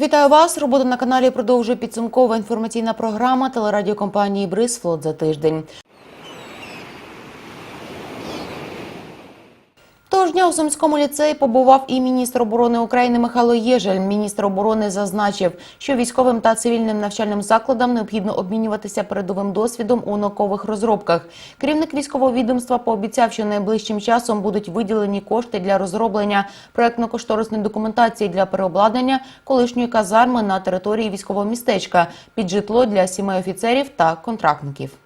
Вітаю вас. Роботу на каналі продовжує підсумкова інформаційна програма телерадіокомпанії Брисфлот за тиждень. Того ж дня у Сумському ліцеї побував і міністр оборони України Михайло Єжель. Міністр оборони зазначив, що військовим та цивільним навчальним закладам необхідно обмінюватися передовим досвідом у наукових розробках. Керівник військового відомства пообіцяв, що найближчим часом будуть виділені кошти для розроблення проектно-кошторисної документації для переобладнання колишньої казарми на території військового містечка під житло для сімей офіцерів та контрактників.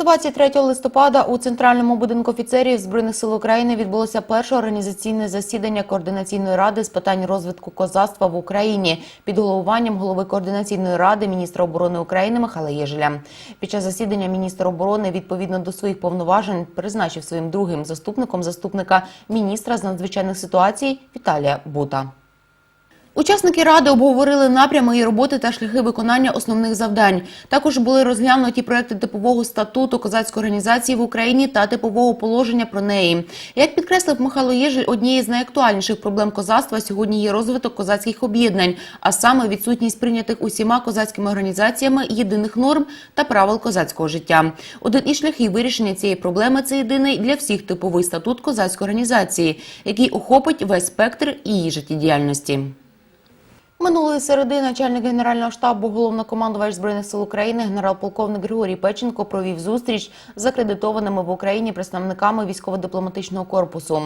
23 листопада у центральному будинку офіцерів збройних сил України відбулося перше організаційне засідання координаційної ради з питань розвитку козацтва в Україні під головуванням голови координаційної ради міністра оборони України Михайла Єжеля. Під час засідання міністр оборони відповідно до своїх повноважень призначив своїм другим заступником заступника міністра з надзвичайних ситуацій Віталія Бута. Учасники ради обговорили напрями і роботи та шляхи виконання основних завдань. Також були розглянуті проекти типового статуту козацької організації в Україні та типового положення про неї. Як підкреслив Михайло Єжель, однією з найактуальніших проблем козацтва сьогодні є розвиток козацьких об'єднань, а саме відсутність прийнятих усіма козацькими організаціями єдиних норм та правил козацького життя. Один із шляхів вирішення цієї проблеми це єдиний для всіх типовий статут козацької організації, який охопить весь спектр її життєдіяльності. Минулої середи начальник генерального штабу головнокомандувач збройних сил України генерал-полковник Григорій Печенко провів зустріч з акредитованими в Україні представниками військово-дипломатичного корпусу.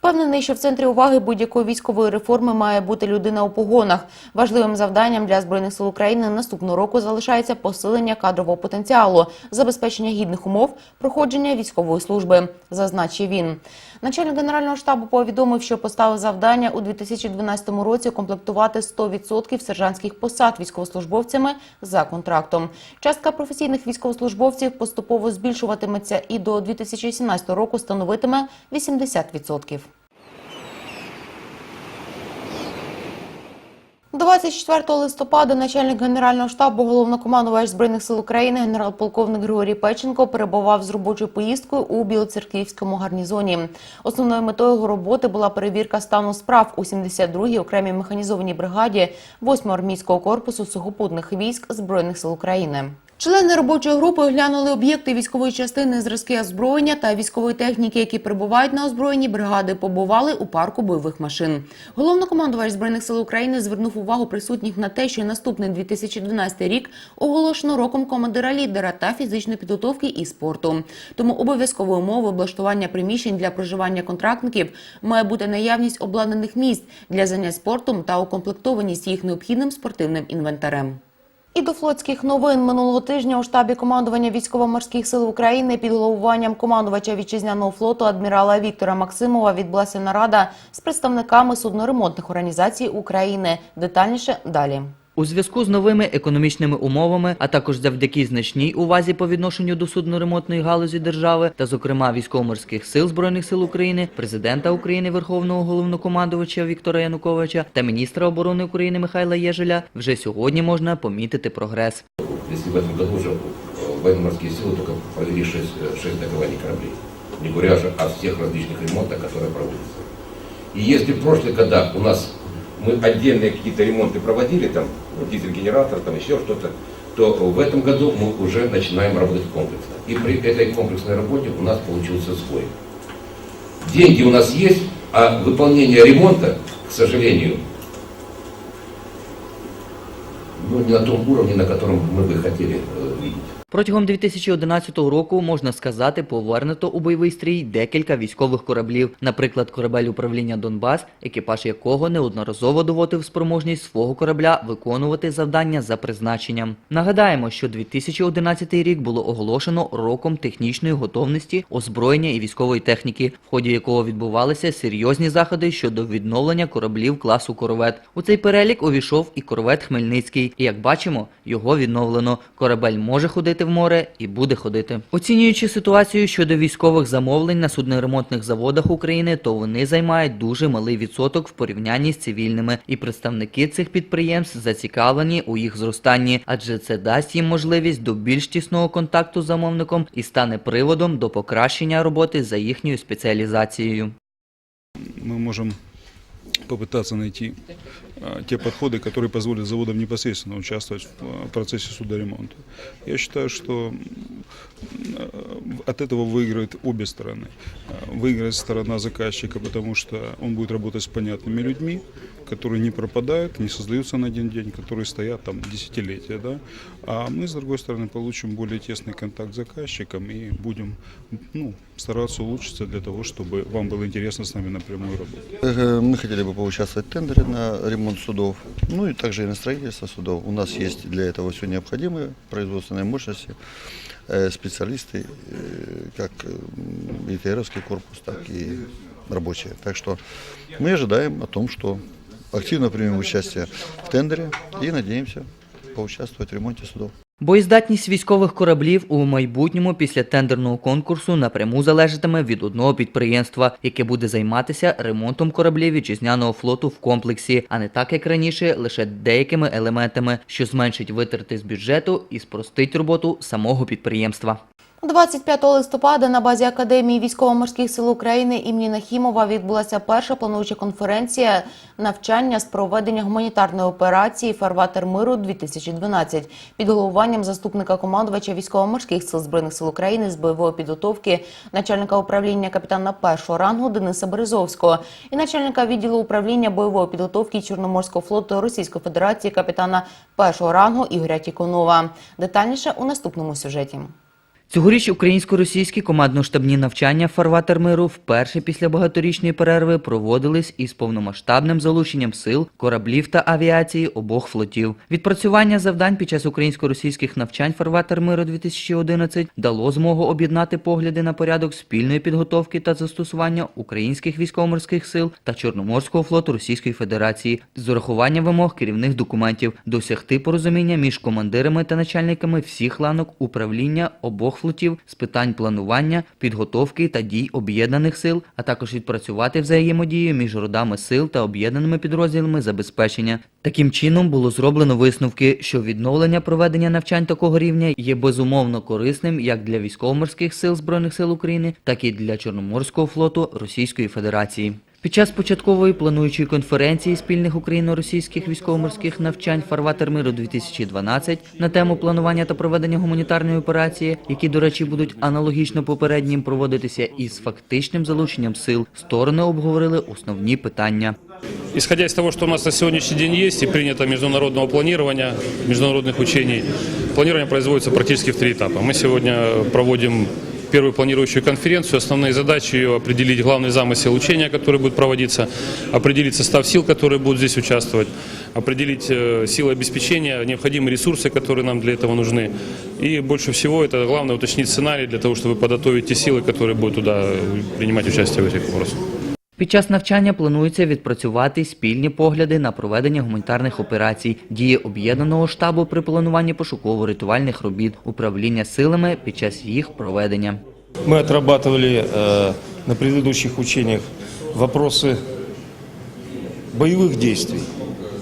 Впевнений, що в центрі уваги будь-якої військової реформи має бути людина у погонах. Важливим завданням для збройних сил України наступного року залишається посилення кадрового потенціалу, забезпечення гідних умов, проходження військової служби, зазначив він. Начальник генерального штабу повідомив, що поставив завдання у 2012 році укомплектувати 100% сержантських посад військовослужбовцями за контрактом. Частка професійних військовослужбовців поступово збільшуватиметься і до 2017 року становитиме 80%. 24 листопада начальник генерального штабу головнокомандувач збройних сил України генерал-полковник Григорій Печенко перебував з робочою поїздкою у Білоцерківському гарнізоні. Основною метою його роботи була перевірка стану справ у 72-й окремій механізованій бригаді 8-го армійського корпусу сухопутних військ збройних сил України. Члени робочої групи оглянули об'єкти військової частини, зразки озброєння та військової техніки, які перебувають на озброєнні бригади, побували у парку бойових машин. Головнокомандувач збройних сил України звернув увагу присутніх на те, що наступний 2012 рік оголошено роком командира лідера та фізичної підготовки і спорту. Тому обов'язковою умовою облаштування приміщень для проживання контрактників має бути наявність обладнаних місць для занять спортом та укомплектованість їх необхідним спортивним інвентарем. І до флотських новин минулого тижня у штабі командування військово-морських сил України під головуванням командувача вітчизняного флоту адмірала Віктора Максимова відбулася нарада з представниками судноремонтних організацій України. Детальніше далі. У зв'язку з новими економічними умовами, а також завдяки значній увазі по відношенню до судноремонтної галузі держави та, зокрема, військово-морських сил збройних сил України, президента України, Верховного головнокомандувача Віктора Януковича та міністра оборони України Михайла Єжеля, вже сьогодні можна помітити прогрес. Если в этом году уже э, военно-морские силы только провели 6, 6 докований кораблей, не говоря же о всех различных ремонтах, которые проводятся. И если в прошлых годах у нас мы отдельные какие-то ремонты проводили, там, ну, дизель-генератор, там еще что-то, то в этом году мы уже начинаем работать комплексно. И при этой комплексной работе у нас получился сбой. Деньги у нас есть, а выполнение ремонта, к сожалению, ну, не на том уровне, на котором мы бы хотели э, видеть. Протягом 2011 року, можна сказати, повернуто у бойовий стрій декілька військових кораблів, наприклад, корабель управління Донбас, екіпаж якого неодноразово доводив спроможність свого корабля виконувати завдання за призначенням. Нагадаємо, що 2011 рік було оголошено роком технічної готовності, озброєння і військової техніки, в ході якого відбувалися серйозні заходи щодо відновлення кораблів класу корвет. У цей перелік увійшов і корвет Хмельницький. І як бачимо, його відновлено. Корабель може ходити в море і буде ходити. Оцінюючи ситуацію щодо військових замовлень на судноремонтних заводах України, то вони займають дуже малий відсоток в порівнянні з цивільними, і представники цих підприємств зацікавлені у їх зростанні, адже це дасть їм можливість до більш тісного контакту з замовником і стане приводом до покращення роботи за їхньою спеціалізацією. мы можем попытаться найти а, те подходы, которые позволят заводам непосредственно участвовать в процессе судоремонта. Я считаю, что от этого выиграют обе стороны. А, Выиграет сторона заказчика, потому что он будет работать с понятными людьми, которые не пропадают, не создаются на один день, которые стоят там десятилетия. Да? А мы, с другой стороны, получим более тесный контакт с заказчиком и будем ну, стараться улучшиться для того, чтобы вам было интересно с нами напрямую работать. Э, Мы хотели бы поучаствовать в тендере на ремонт судов, ну и также и на строительство судов. У нас есть для этого все необходимые производственные мощности, э, специалисты, э, как м, ИТРовский корпус, так и рабочие. Так что мы ожидаем о том, что активно примем участие в тендере и надеемся поучаствовать в ремонте судов. Боєздатність військових кораблів у майбутньому після тендерного конкурсу напряму залежатиме від одного підприємства, яке буде займатися ремонтом кораблів вітчизняного флоту в комплексі, а не так як раніше, лише деякими елементами, що зменшить витрати з бюджету і спростить роботу самого підприємства. 25 листопада на базі Академії військово-морських сил України імені Нахімова відбулася перша плануюча конференція навчання з проведення гуманітарної операції Фарватер миру 2012 під головуванням заступника командувача військово-морських сил збройних сил України з бойової підготовки, начальника управління капітана першого рангу Дениса Березовського і начальника відділу управління бойової підготовки Чорноморського флоту Російської Федерації капітана першого рангу Ігоря Тіконова. Детальніше у наступному сюжеті. Цьогоріч українсько-російські командно-штабні навчання «Фарватер миру» вперше після багаторічної перерви проводились із повномасштабним залученням сил, кораблів та авіації обох флотів. Відпрацювання завдань під час українсько-російських навчань «Фарватер миру» 2011 дало змогу об'єднати погляди на порядок спільної підготовки та застосування українських військово-морських сил та Чорноморського флоту Російської Федерації з урахуванням вимог керівних документів, досягти порозуміння між командирами та начальниками всіх ланок управління обох флотів з питань планування, підготовки та дій об'єднаних сил, а також відпрацювати взаємодію між родами сил та об'єднаними підрозділами забезпечення. Таким чином було зроблено висновки, що відновлення проведення навчань такого рівня є безумовно корисним як для військово-морських сил Збройних сил України, так і для Чорноморського флоту Російської Федерації. Під час початкової плануючої конференції спільних україно-російських військово-морських навчань «Фарватер миру 2012» на тему планування та проведення гуманітарної операції, які, до речі, будуть аналогічно попереднім проводитися із фактичним залученням сил, сторони обговорили основні питання. Исходя из того, что у нас на сегодняшний день есть и принято международного планирования, международных учений, планирование производится практически в три этапа. Мы сегодня проводим первую планирующую конференцию. Основные задачи ее определить главный замысел учения, который будет проводиться, определить состав сил, которые будут здесь участвовать, определить э, силы обеспечения, необходимые ресурсы, которые нам для этого нужны. И больше всего это главное уточнить сценарий для того, чтобы подготовить те силы, которые будут туда э, принимать участие в этих вопросах. Під час навчання планується відпрацювати спільні погляди на проведення гуманітарних операцій, дії об'єднаного штабу при плануванні пошуково-рятувальних робіт, управління силами під час їх проведення. Мы отрабатывали э, на предыдущих учениях вопросы боевых действий.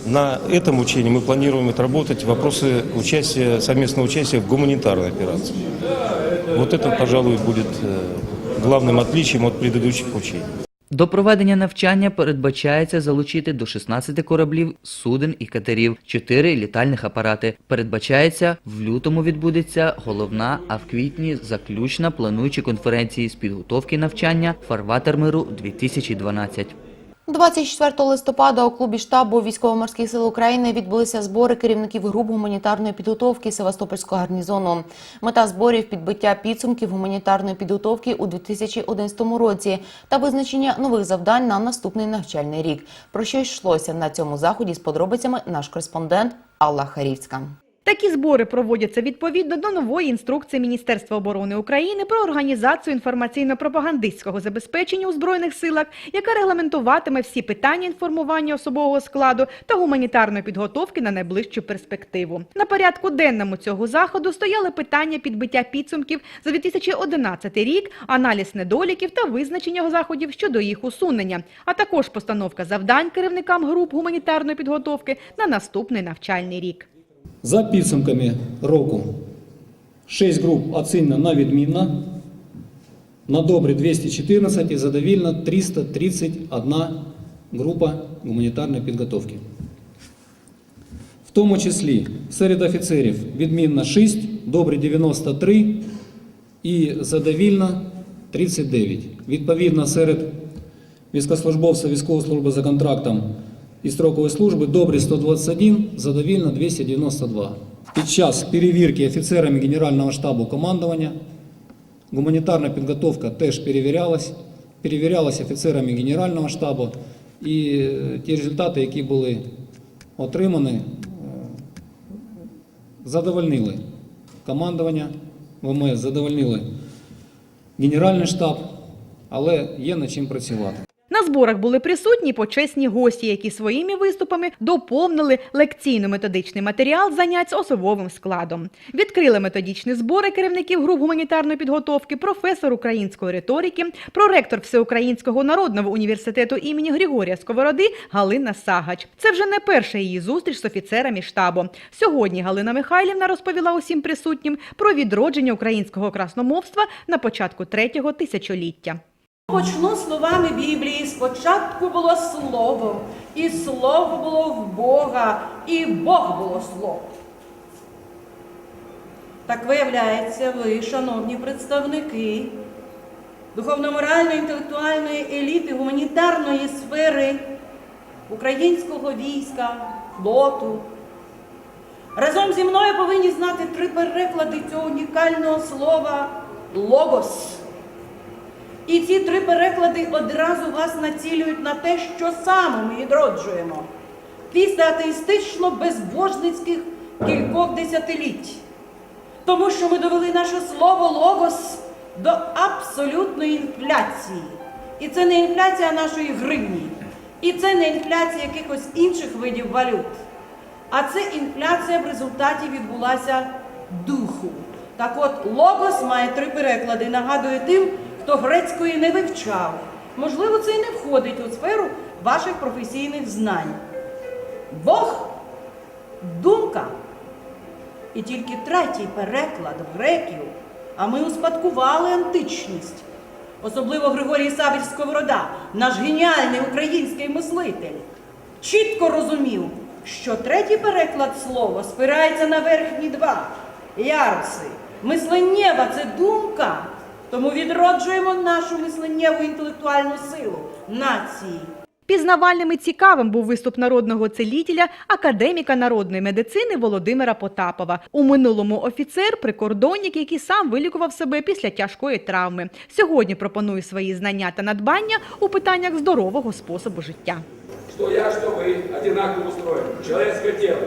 На этом учении мы планируем отработать вопросы участия, совместного участия в гуманитарной операции. Вот это, пожалуй, будет э, главным отличием от предыдущих учений. До проведення навчання передбачається залучити до 16 кораблів, суден і катерів, 4 літальних апарати. Передбачається, в лютому відбудеться головна, а в квітні заключна плануючі конференції з підготовки навчання «Фарватер миру 2012». 24 листопада у клубі штабу військово-морських сил України відбулися збори керівників груп гуманітарної підготовки Севастопольського гарнізону. Мета зборів підбиття підсумків гуманітарної підготовки у 2011 році та визначення нових завдань на наступний навчальний рік. Про що йшлося на цьому заході з подробицями наш кореспондент Алла Харівська. Такі збори проводяться відповідно до нової інструкції Міністерства оборони України про організацію інформаційно-пропагандистського забезпечення у збройних силах, яка регламентуватиме всі питання інформування особового складу та гуманітарної підготовки на найближчу перспективу. На порядку денному цього заходу стояли питання підбиття підсумків за 2011 рік, аналіз недоліків та визначення заходів щодо їх усунення, а також постановка завдань керівникам груп гуманітарної підготовки на наступний навчальний рік. За підсумками року 6 груп оцінено на відмінно, на добрі 214 і задовільно 331 група гуманітарної підготовки. В тому числі серед офіцерів відмінно 6, добрі 93 і задовільно 39. Відповідно, серед військовослужбовців військової служби за контрактом і строкової служби добрі 121, задовільно 292. Під час перевірки офіцерами Генерального штабу командування гуманітарна підготовка теж перевірялась, перевірялась офіцерами Генерального штабу, і е, ті результати, які були отримані, е, задовольнили командування ВМС, задовольнили Генеральний штаб, але є над чим працювати. На зборах були присутні почесні гості, які своїми виступами доповнили лекційно-методичний матеріал занять особовим складом. Відкрили методичні збори керівників груп гуманітарної підготовки, професор української риторики, проректор Всеукраїнського народного університету імені Григорія Сковороди Галина Сагач. Це вже не перша її зустріч з офіцерами штабу. Сьогодні Галина Михайлівна розповіла усім присутнім про відродження українського красномовства на початку третього тисячоліття. Почну словами Біблії. Спочатку було слово, і слово було в Бога, і Бог було слово. Так виявляється, ви, шановні представники духовно-моральної, інтелектуальної еліти гуманітарної сфери українського війська, флоту. Разом зі мною повинні знати три переклади цього унікального слова логос. І ці три переклади одразу вас націлюють на те, що саме ми відроджуємо після атеїстично-безбожницьких кількох десятиліть. Тому що ми довели наше слово логос до абсолютної інфляції. І це не інфляція нашої гривні, і це не інфляція якихось інших видів валют. А це інфляція в результаті відбулася духу. Так от логос має три переклади. Нагадую тим, хто грецької не вивчав. Можливо, це і не входить у сферу ваших професійних знань. Бог думка. І тільки третій переклад греків, а ми успадкували античність. Особливо Григорій Савич Сковорода, наш геніальний український мислитель, чітко розумів, що третій переклад слова спирається на верхні два яруси. Мисленнєва це думка, тому відроджуємо нашу мисленнєву інтелектуальну силу нації. Пізнавальним і цікавим був виступ народного целітеля, академіка народної медицини Володимира Потапова. У минулому офіцер, прикордонник, який сам вилікував себе після тяжкої травми. Сьогодні пропонує свої знання та надбання у питаннях здорового способу життя. Что я, что вы одинаково устроены. Человеческое тело.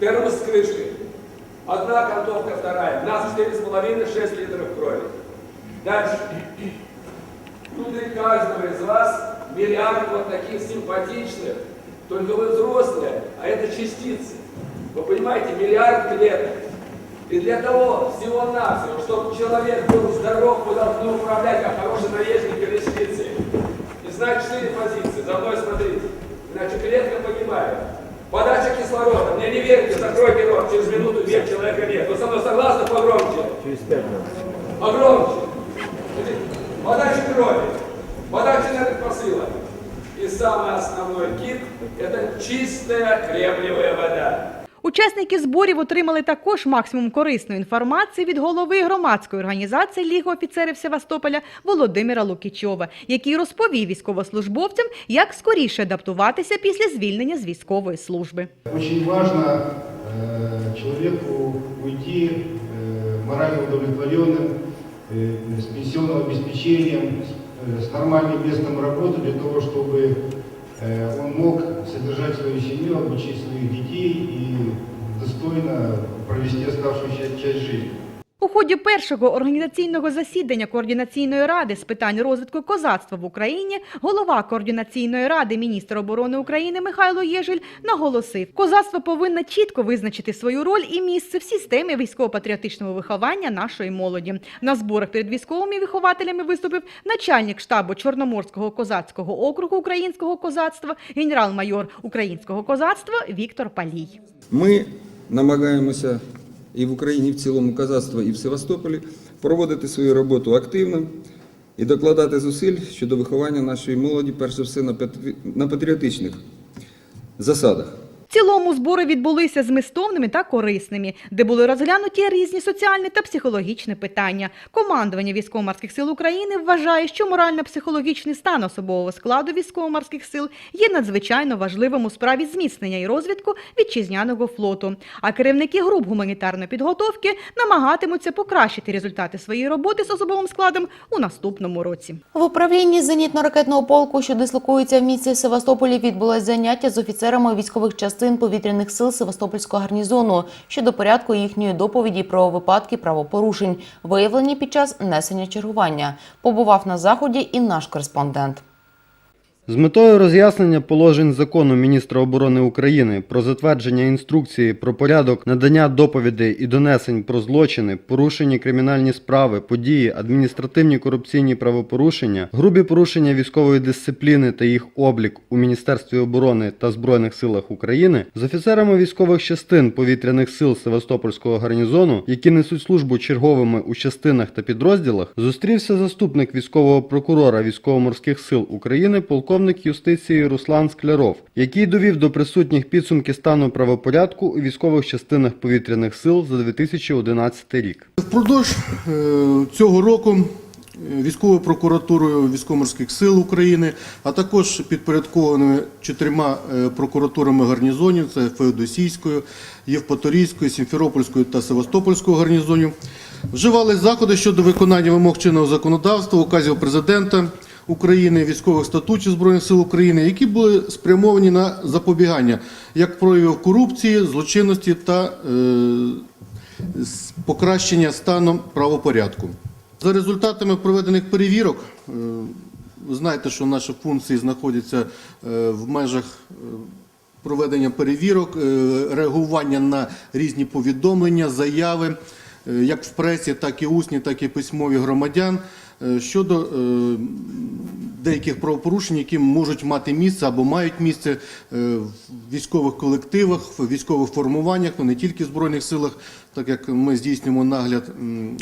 Термос с крышкой. Одна окантовка, вторая. У нас 4,5-6 литров крови. Дальше. Внутри каждого из вас миллиард вот таких симпатичных. Только вы взрослые, а это частицы. Вы понимаете, миллиард клеток. И для того всего-навсего, чтобы человек был здоров, вы должны управлять как хороший наездник колесницей. И знать четыре позиции. За мной смотрите. Иначе клетка погибает. Подача кислорода. Мне не верьте, закройте рот. Через минуту век человека нет. Вы со мной согласны? Погромче. Через пять минут. Погромче. Подача крови. Подача энергопосыла. И самый основной кит – это чистая кремниевая вода. Учасники зборів отримали також максимум корисної інформації від голови громадської організації Ліги офіцерів Севастополя Володимира Лукічова, який розповів військовослужбовцям, як скоріше адаптуватися після звільнення з військової служби. Очень важно э, человеку уйти э, морально удовлетворенным, э, с пенсионным обеспечением, с, э, с нормальным местом работы для того, чтобы э, он мог содержать свою семью, обучить своих детей и достойно провести оставшуюся часть жизни. У ході першого організаційного засідання Координаційної ради з питань розвитку козацтва в Україні голова Координаційної ради міністр оборони України Михайло Єжель наголосив, козацтво повинно чітко визначити свою роль і місце в системі військово-патріотичного виховання нашої молоді. На зборах перед військовими вихователями виступив начальник штабу Чорноморського козацького округу українського козацтва, генерал-майор українського козацтва Віктор Палій. Ми намагаємося і в Україні, в цілому казацтва, і в Севастополі проводити свою роботу активно, і докладати зусиль щодо виховання нашої молоді, перш за все, на патріотичних засадах. В цілому збори відбулися змістовними та корисними, де були розглянуті різні соціальні та психологічні питання. Командування військово-морських сил України вважає, що морально-психологічний стан особового складу військово-морських сил є надзвичайно важливим у справі зміцнення і розвитку вітчизняного флоту. А керівники груп гуманітарної підготовки намагатимуться покращити результати своєї роботи з особовим складом у наступному році. В управлінні зенітно-ракетного полку, що дислокується в місті Севастополі, відбулось заняття з офіцерами військових частин повітряних сил Севастопольського гарнізону щодо порядку їхньої доповіді про випадки правопорушень, виявлені під час несення чергування. Побував на заході і наш кореспондент. З метою роз'яснення положень закону міністра оборони України про затвердження інструкції про порядок надання доповідей і донесень про злочини, порушені кримінальні справи, події, адміністративні корупційні правопорушення, грубі порушення військової дисципліни та їх облік у Міністерстві оборони та Збройних силах України з офіцерами військових частин повітряних сил Севастопольського гарнізону, які несуть службу черговими у частинах та підрозділах, зустрівся заступник військового прокурора військово-морських сил України, полковник юстиції Руслан Скляров, який довів до присутніх підсумки стану правопорядку у військових частинах повітряних сил за 2011 рік. Впродовж е, цього року е, військовою прокуратурою військово-морських сил України, а також підпорядкованими чотирма е, прокуратурами гарнізонів: це Феодосійською, Євпаторійською, Сімферопольською та Севастопольською гарнізонів, вживали заходи щодо виконання вимог чинного законодавства, указів президента. України, військових статутів Збройних сил України, які були спрямовані на запобігання як проявів корупції, злочинності та е, покращення стану правопорядку. За результатами проведених перевірок, е, ви знаєте, що наші функції знаходяться е, в межах е, проведення перевірок, е, реагування на різні повідомлення, заяви, як в пресі, так і усні, так і письмові громадян щодо е, деяких правопорушень, які можуть мати місце або мають місце е, в військових колективах, в військових формуваннях, ну не тільки в Збройних силах, так як ми здійснюємо нагляд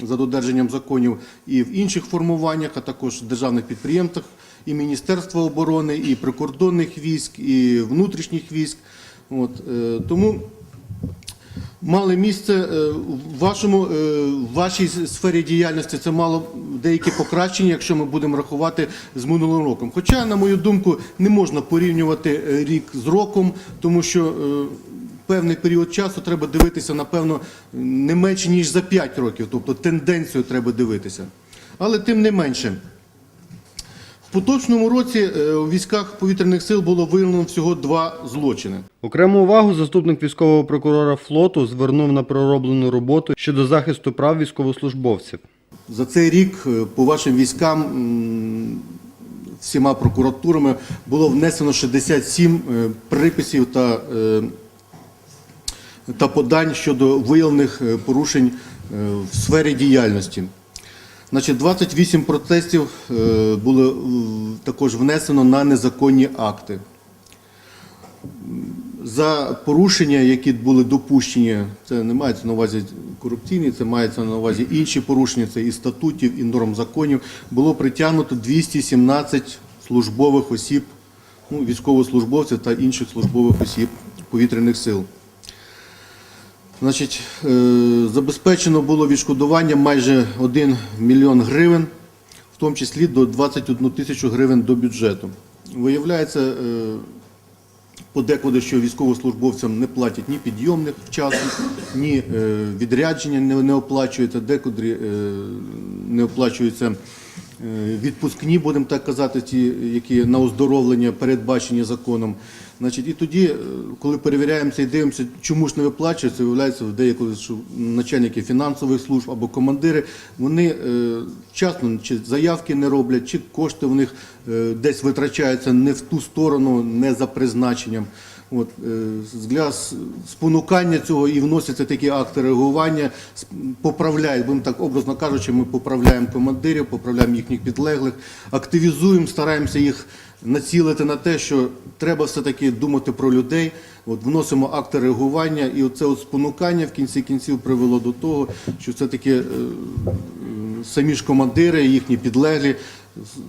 за додержанням законів і в інших формуваннях, а також в державних підприємствах, і Міністерства оборони, і прикордонних військ, і внутрішніх військ. Е, тому мали місце е, в вашому е, в вашій сфері діяльності. Це мало деякі покращення, якщо ми будемо рахувати з минулим роком. Хоча, на мою думку, не можна порівнювати е, рік з роком, тому що певний період часу треба дивитися, напевно, не менше ніж за 5 років, тобто тенденцію треба дивитися. Але тим не менше. Поточному році е, у військах повітряних сил було виявлено всього два злочини. Окрему увагу заступник військового прокурора флоту звернув на пророблену роботу щодо захисту прав військовослужбовців. За цей рік е, по вашим військам всіма прокуратурами було внесено 67 е, приписів та, та подань щодо виявлених порушень в сфері діяльності. Значить, 28 протестів е, було е, також внесено на незаконні акти. За порушення, які були допущені, це не мається на увазі корупційні, це мається на увазі інші порушення, це і статутів, і норм законів, було притягнуто 217 службових осіб, ну, військовослужбовців та інших службових осіб повітряних сил. Значить, е, забезпечено було відшкодування майже 1 мільйон гривень, в тому числі до 21 тисячу гривень до бюджету. Виявляється, е, подекуди, що військовослужбовцям не платять ні підйомних вчасно, ні е, відрядження не, оплачується, декуди не оплачуються відпускні, будемо так казати, ті, які на оздоровлення передбачені законом. Значить, і тоді, е, коли перевіряємося і дивимося, чому ж не виплачується, виявляється, що начальники фінансових служб або командири, вони е, вчасно чи заявки не роблять, чи кошти в них е, десь витрачаються не в ту сторону, не за призначенням. От, для спонукання цього і вносяться такі акти реагування, поправляють, будемо так образно кажучи, ми поправляємо командирів, поправляємо їхніх підлеглих, активізуємо, стараємося їх націлити на те, що треба все-таки думати про людей. От, вносимо акти реагування, і оце от спонукання в кінці кінців привело до того, що все-таки е, е, самі ж командири, їхні підлеглі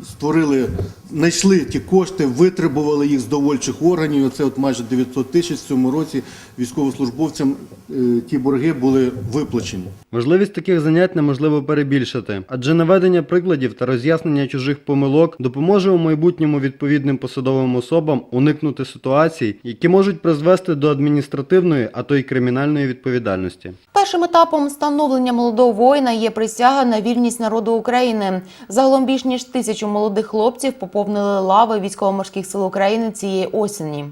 створили, знайшли ті кошти, витребували їх з довольчих органів. І Оце от майже 900 тисяч в цьому році військовослужбовцям е, ті борги були виплачені. Важливість таких занять неможливо перебільшити, адже наведення прикладів та роз'яснення чужих помилок допоможе у майбутньому відповідним посадовим особам уникнути ситуацій, які можуть призвести до адміністративної, а то й кримінальної відповідальності. Першим етапом становлення молодого воїна є присяга на вільність народу України. Загалом більш ніж тисячу молодих хлопців поповнили лави військово-морських сил України цієї осені.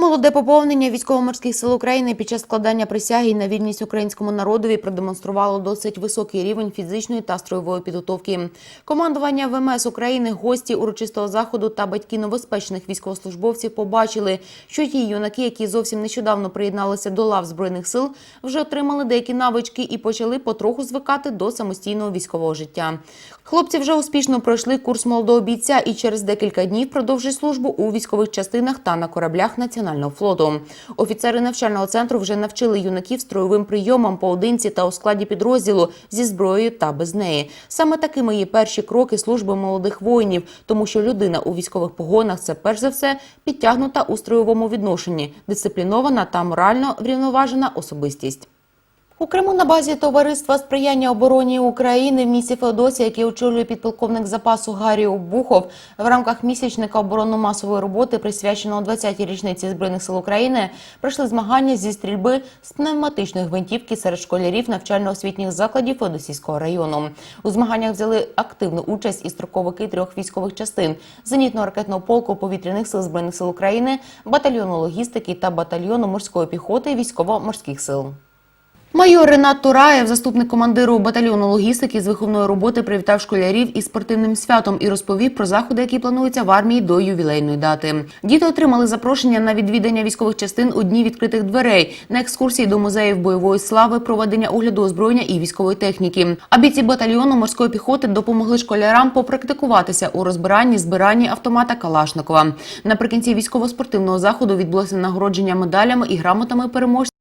Молоде поповнення військово-морських сил України під час складання присяги на вільність українському народові продемонструвало досить високий рівень фізичної та строєвої підготовки. Командування ВМС України, гості урочистого заходу та батьки новоспечених військовослужбовців побачили, що ті юнаки, які зовсім нещодавно приєдналися до лав збройних сил, вже отримали деякі навички і почали потроху звикати до самостійного військового життя. Хлопці вже успішно пройшли курс молодого бійця і через декілька днів продовжать службу у військових частинах та на кораблях Національного флоту. Офіцери навчального центру вже навчили юнаків строєвим прийомам поодинці та у складі підрозділу зі зброєю та без неї. Саме такими є перші кроки служби молодих воїнів, тому що людина у військових погонах це перш за все підтягнута у строєвому відношенні, дисциплінована та морально врівноважена особистість. У Криму на базі товариства сприяння обороні України в місті Феодосія, який очолює підполковник запасу Гаррі Обухов, в рамках місячника оборонно-масової роботи, присвяченого 20-й річниці збройних сил України, пройшли змагання зі стрільби з пневматичної гвинтівки серед школярів навчально-освітніх закладів Феодосійського району. У змаганнях взяли активну участь і строковики трьох військових частин: зенітно-ракетного полку повітряних сил збройних сил України, батальйону логістики та батальйону морської піхоти військово-морських сил. Майор Ренат Тураєв, заступник командиру батальйону логістики з виховної роботи, привітав школярів із спортивним святом і розповів про заходи, які плануються в армії до ювілейної дати. Діти отримали запрошення на відвідання військових частин у дні відкритих дверей, на екскурсії до музеїв бойової слави, проведення огляду озброєння і військової техніки. А бійці батальйону морської піхоти допомогли школярам попрактикуватися у розбиранні збиранні автомата Калашникова. Наприкінці військово-спортивного заходу відбулося нагородження медалями і грамотами переможців